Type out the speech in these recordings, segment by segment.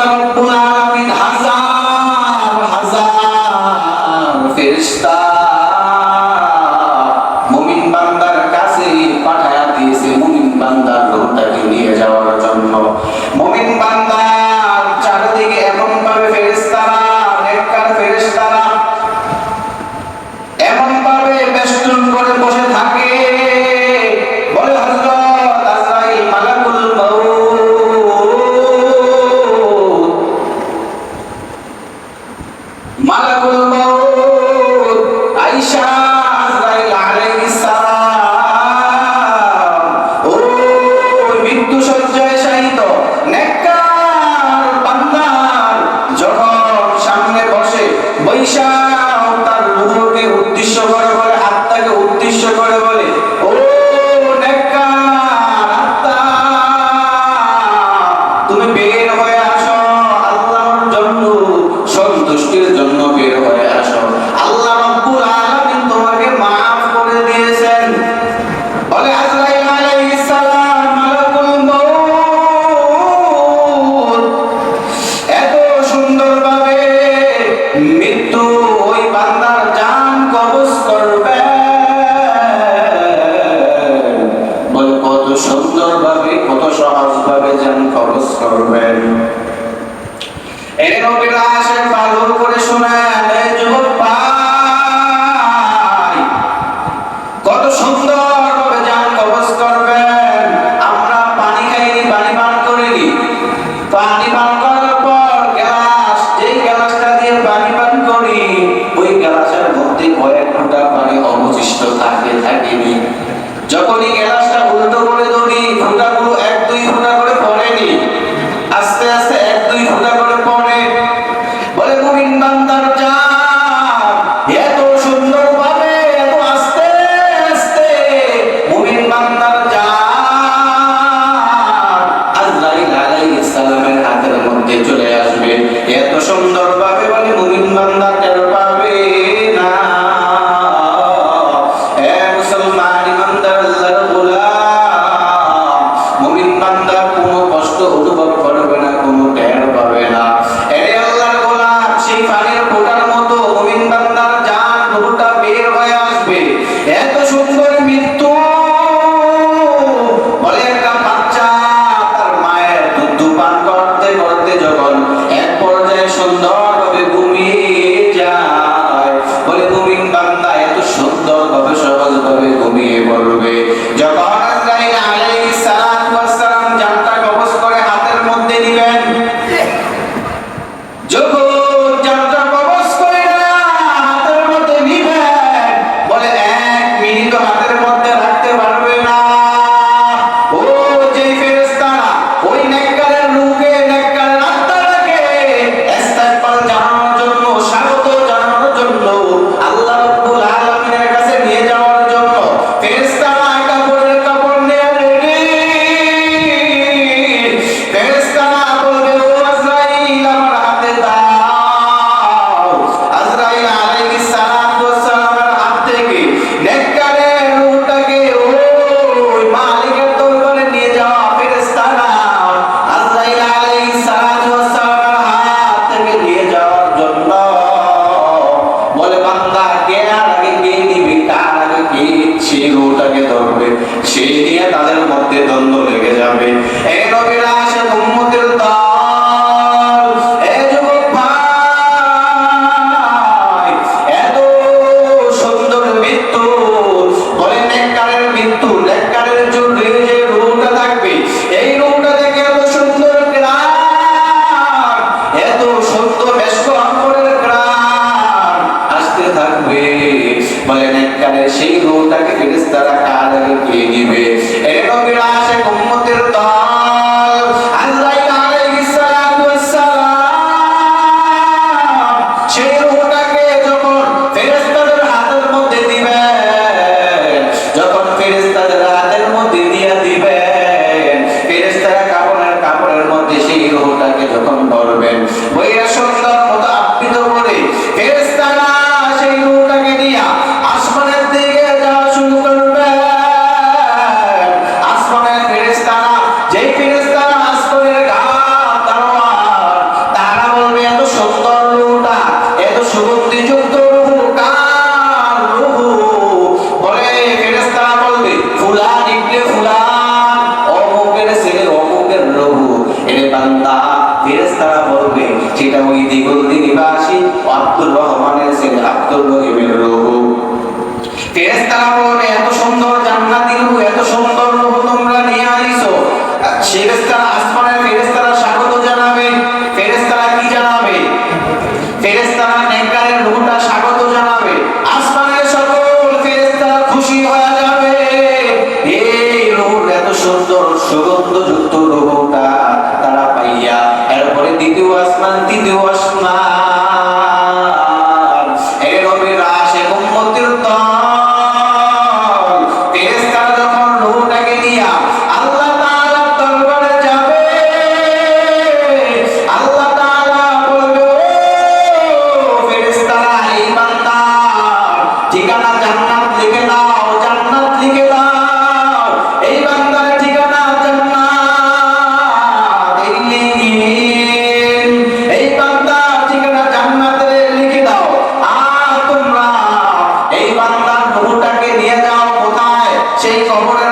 আল্লাহ রাব্বুল মালাকুল মউত Ayesha Shri Rota Kirstara Kala Kini Ve কোথায় সেই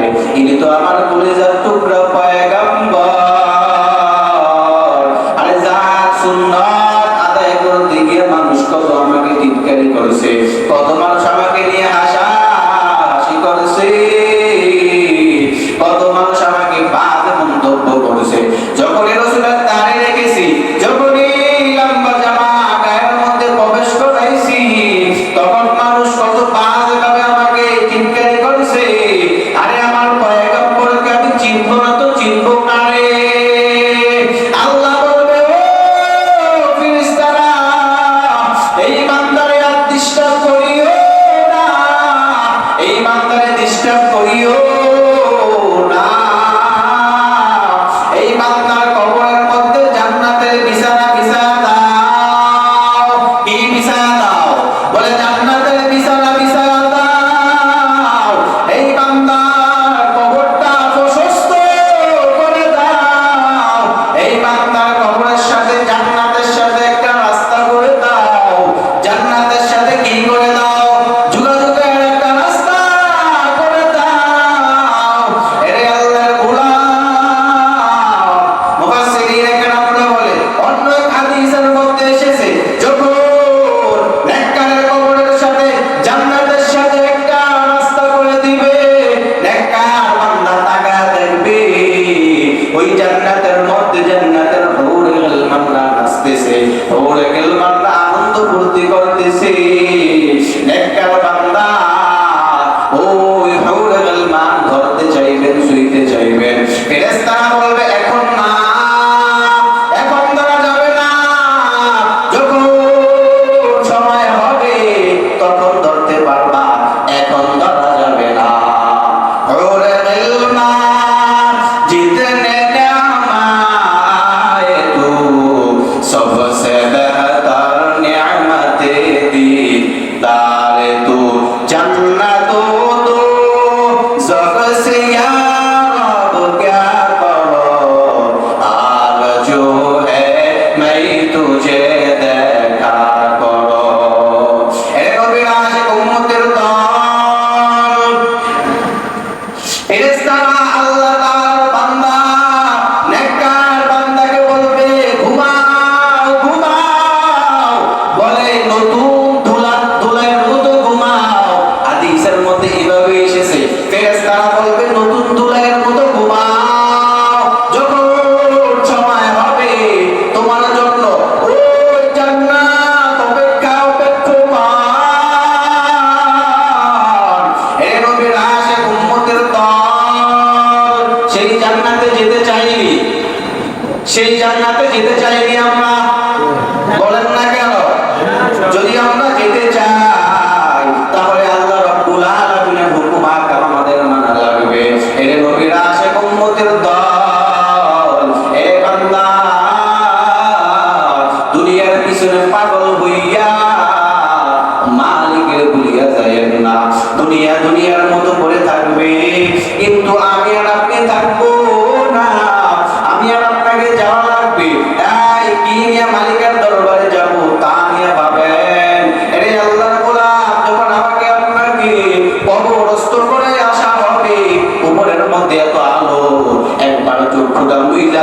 কারে ইনি তো আমার কলেজার টুকরা por aquel আমরা মহিলা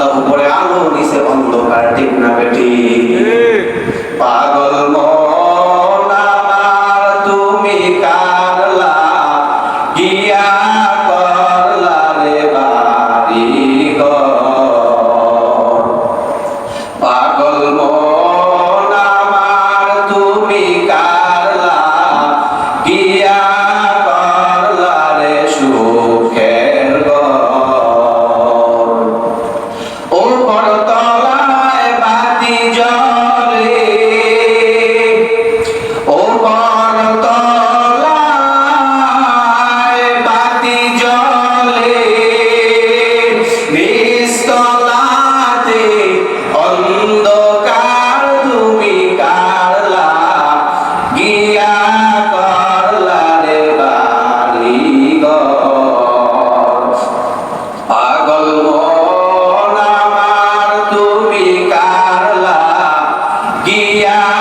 আল্লাহ উপরে আলো নিচে অন্ধকার ঠিক না বেটি দিয়া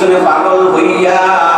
吃完饭喽回家